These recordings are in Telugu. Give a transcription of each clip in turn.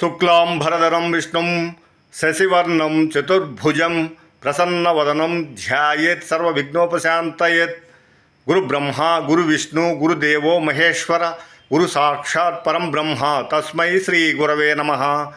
शुक्लां भरधरं विष्णुं शशिवर्णं चतुर्भुजं प्रसन्नवदनं ध्यायेत् सर्वविघ्नोपशान्तयेत्। गुरुब्रह्मा, गुरुविष्णु, गुरुदेवो महेश्वर, गुरुसाक्षात् परं ब्रह्मा, तस्मै श्रीगुरवे नमः।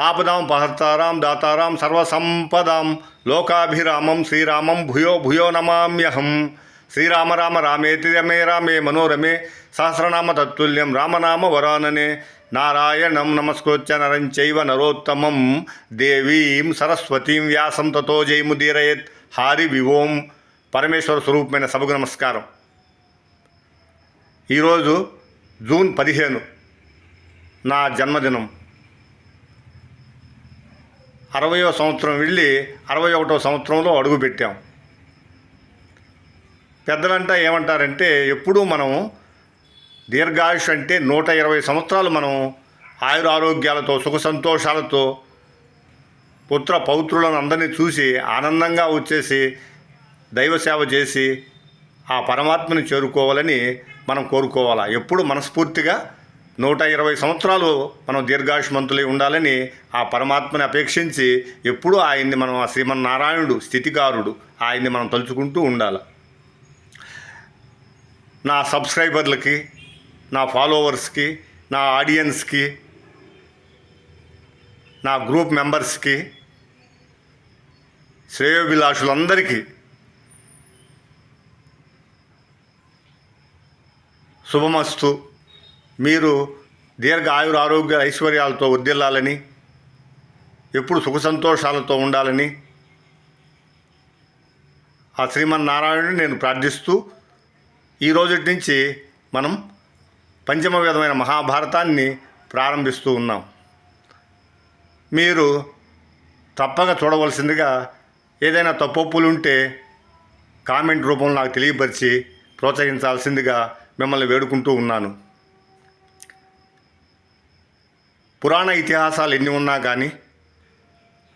आपदां पहर्तारां, दातारां, सर्वसम्पदां, लोकाभिरामं, श्रीरामं भूयो भूयो नमाम्यहं। श्रीराम, राम, रामेति, रमे, रामे, मनोरमे, सहस्रनाम तत्तुल्यं, रामनाम वरानने నారాయణం నమస్కృత్య నరం చైవ నరోత్తమం దేవీం సరస్వతీం వ్యాసం తతో జయముదీరయత్ హారి వివోం. పరమేశ్వర స్వరూపమైన సభకు నమస్కారం. ఈరోజు జూన్ పదిహేను నా జన్మదినం. అరవయో సంవత్సరం వెళ్ళి అరవై ఒకటో సంవత్సరంలో అడుగుపెట్టాం. పెద్దలంట పెద్దలంటా ఏమంటారంటే ఎప్పుడూ మనం దీర్ఘాయుష్ అంటే నూట ఇరవై సంవత్సరాలు మనం ఆయుర ఆరోగ్యాలతో సుఖ సంతోషాలతో పుత్ర పౌత్రులను అందరినీ చూసి ఆనందంగా వచ్చేసి దైవ సేవ చేసి ఆ పరమాత్మని చేరుకోవాలని మనం కోరుకోవాలా. ఎప్పుడు మనస్ఫూర్తిగా నూట ఇరవై సంవత్సరాలు మనం దీర్ఘాయుష్మంతులై ఉండాలని ఆ పరమాత్మని అపేక్షించి ఎప్పుడూ ఆయన్ని మనం ఆ శ్రీమన్నారాయణుడు స్థితికారుడు ఆయన్ని మనం తలుచుకుంటూ ఉండాలి. నా సబ్స్క్రైబర్లకి నా ఫాలోవర్స్కి నా ఆడియన్స్కి నా గ్రూప్ మెంబర్స్కి శ్రేయోభిలాషులందరికీ శుభమస్తు. మీరు దీర్ఘ ఆయుర ఆరోగ్య ఐశ్వర్యాలతో వర్దిల్లాలని ఎప్పుడు సుఖ సంతోషాలతో ఉండాలని ఆ శ్రీమన్నారాయణుని నేను ప్రార్థిస్తూ ఈ రోజు నుంచి మనం పంచమ విధమైన మహాభారతాన్ని ప్రారంభిస్తూ ఉన్నాం. మీరు తప్పక చూడవలసిందిగా ఏదైనా తప్పొప్పులు ఉంటే కామెంట్ రూపంలో నాకు తెలియపరిచి ప్రోత్సహించాల్సిందిగా మిమ్మల్ని వేడుకుంటూ ఉన్నాను. పురాణ ఇతిహాసాలు ఎన్ని ఉన్నా కానీ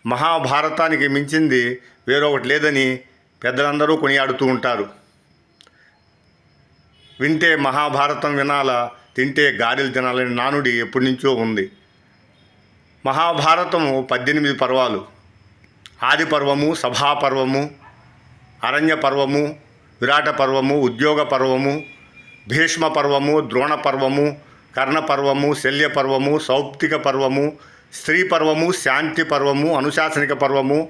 మహాభారతానికి మించింది వేరొకటి లేదని పెద్దలందరూ కొనియాడుతూ ఉంటారు. వింటే మహాభారతం వినాలా తింటే గారెలు తినాలని నానుడి ఎప్పటి నుంచో ఉంది. మహాభారతము పద్దెనిమిది పర్వాలు. ఆది పర్వము సభా పర్వము అరణ్య పర్వము విరాట పర్వము ఉద్యోగ పర్వము భీష్మ పర్వము ద్రోణ పర్వము కర్ణ పర్వము శల్య పర్వము సౌప్తిక పర్వము స్త్రీ పర్వము శాంతి పర్వము అనుశాసనిక పర్వము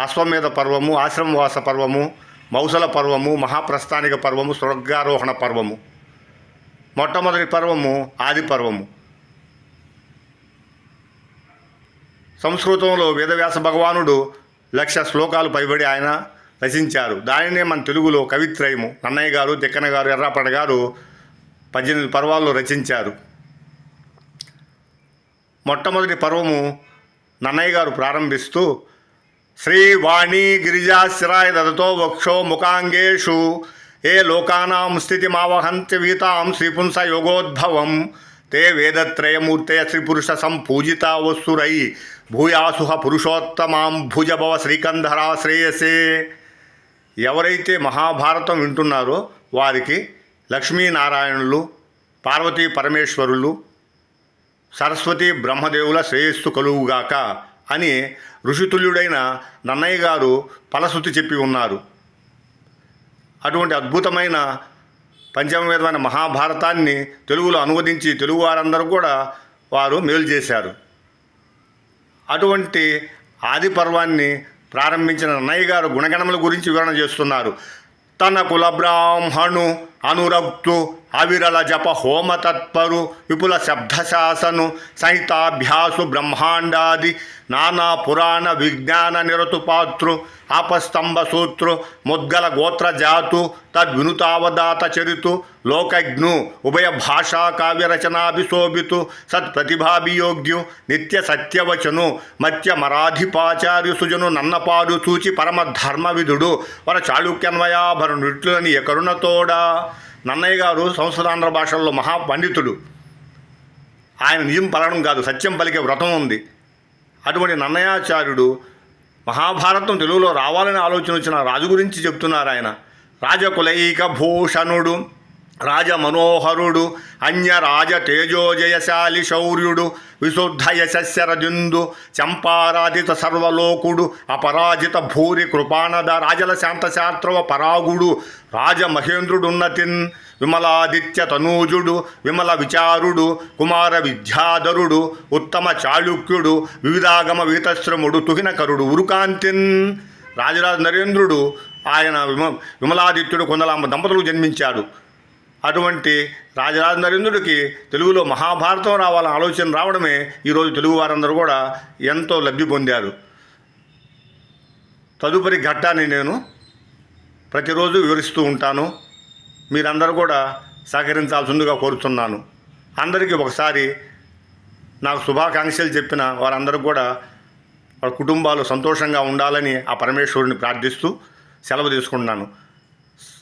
అశ్వమేధ పర్వము ఆశ్రమవాస పర్వము మౌసల పర్వము మహాప్రస్థానిక పర్వము స్వర్గారోహణ పర్వము. మొట్టమొదటి పర్వము ఆది పర్వము. సంస్కృతంలో వేదవ్యాస భగవానుడు లక్ష శ్లోకాలు పైబడి ఆయన రచించారు. దానినే మన తెలుగులో కవిత్రయము. నన్నయ్య గారు తిక్కన గారు ఎర్రాపడ గారు పద్దెనిమిది పర్వాల్లో రచించారు. మొట్టమొదటి పర్వము నన్నయ్య గారు ప్రారంభిస్తూ శ్రీవాణి గిరిజాశ్రాయ దదతో వక్షో ముఖాంగేషు. ఏ లోకానాం స్థితిమావహంతి వీతాం శ్రీపుంస యోగోద్భవం తే వేదత్రయమూర్తయ శ్రీపురుష సంపూజిత వస్తురై భూయాసుహ పురుషోత్తమాం భుజభవ శ్రీకంధరా శ్రేయసే. ఎవరైతే మహాభారతం వింటున్నారో వారికి లక్ష్మీనారాయణులు పార్వతీ పరమేశ్వరులు సరస్వతి బ్రహ్మదేవుల శ్రేయస్సు కలువుగాక అని ఋషితుల్యుడైన నన్నయ్య గారు ఫలశ్రుతి చెప్పి ఉన్నారు. అటువంటి అద్భుతమైన పంచమవేదమైన మహాభారతాన్ని తెలుగులో అనువదించి తెలుగు వారందరూ కూడా వారు మేలు చేశారు. అటువంటి ఆది పర్వాన్ని ప్రారంభించిన నన్నయ్య గారు గుణగణముల గురించి వివరణ చేస్తున్నారు. తన కుల బ్రాహ్మణు అనురక్తు అవిరల జప హోమ తత్పరు విపుల శబ్దశాసను సంహితాభ్యాసు బ్రహ్మాండాది నానా పురాణ విజ్ఞాన నిరతుపాతృ ఆపస్తంభ సూత్రు ముద్గల గోత్ర జాతు తద్వినుతావదాత చరితు లోకజ్ఞు ఉభయ భాషా కావ్య రచనాభిశోభితు సత్ప్రతిభాభియోగ్యు నిత్య సత్యవచను మత్య మరాధిపాచార్యు సుజను నన్నపాడు చూచి పరమ ధర్మవిధుడు వర చాళుక్యన్వయాభరణు ఇట్లని నన్నయ్య గారు సంస్కృతాంధ్ర భాషల్లో మహాపండితుడు. ఆయన నిజం పలకడం కాదు సత్యం పలికే వ్రతం ఉంది. అటువంటి నన్నయాచార్యుడు మహాభారతం తెలుగులో రావాలని ఆలోచన వచ్చిన రాజు గురించి చెప్తున్నారు ఆయన. రాజకులైక భూషణుడు. రాజ మనోహరుడు అన్య రాజ తేజోజయశాలి శౌర్యుడు విశుద్ధ యశస్యరజుందు చంపారాధిత సర్వలోకుడు అపరాజిత భూరి కృపానద రాజల శాంతశాస్త్రవ పరాగుడు రాజ మహేంద్రుడున్నతిన్ విమలాదిత్య తనూజుడు విమల విచారుడు కుమార విద్యాధరుడు ఉత్తమ చాళుక్యుడు వివిధాగమ వీతశ్రముడు తుహినకరుడు ఉరుకాంతిన్. రాజరాజ నరేంద్రుడు ఆయన విమ విమలాదిత్యుడు కొందలాంబ దంపతులకు జన్మించాడు. అటువంటి రాజరాజ నరేంద్రుడికి తెలుగులో మహాభారతం రావాలన్న ఆలోచన రావడమే ఈరోజు తెలుగు వారందరూ కూడా ఎంతో లబ్ధి పొందారు. తదుపరి ఘట్టాన్ని నేను ప్రతిరోజు వివరిస్తూ ఉంటాను. మీరందరూ కూడా సహకరించాల్సిందిగా కోరుతున్నాను. అందరికీ ఒకసారి నాకు శుభాకాంక్షలు చెప్పిన వారందరూ కూడా వాళ్ళ కుటుంబాలు సంతోషంగా ఉండాలని ఆ పరమేశ్వరుని ప్రార్థిస్తూ సెలవు తీసుకుంటున్నాను.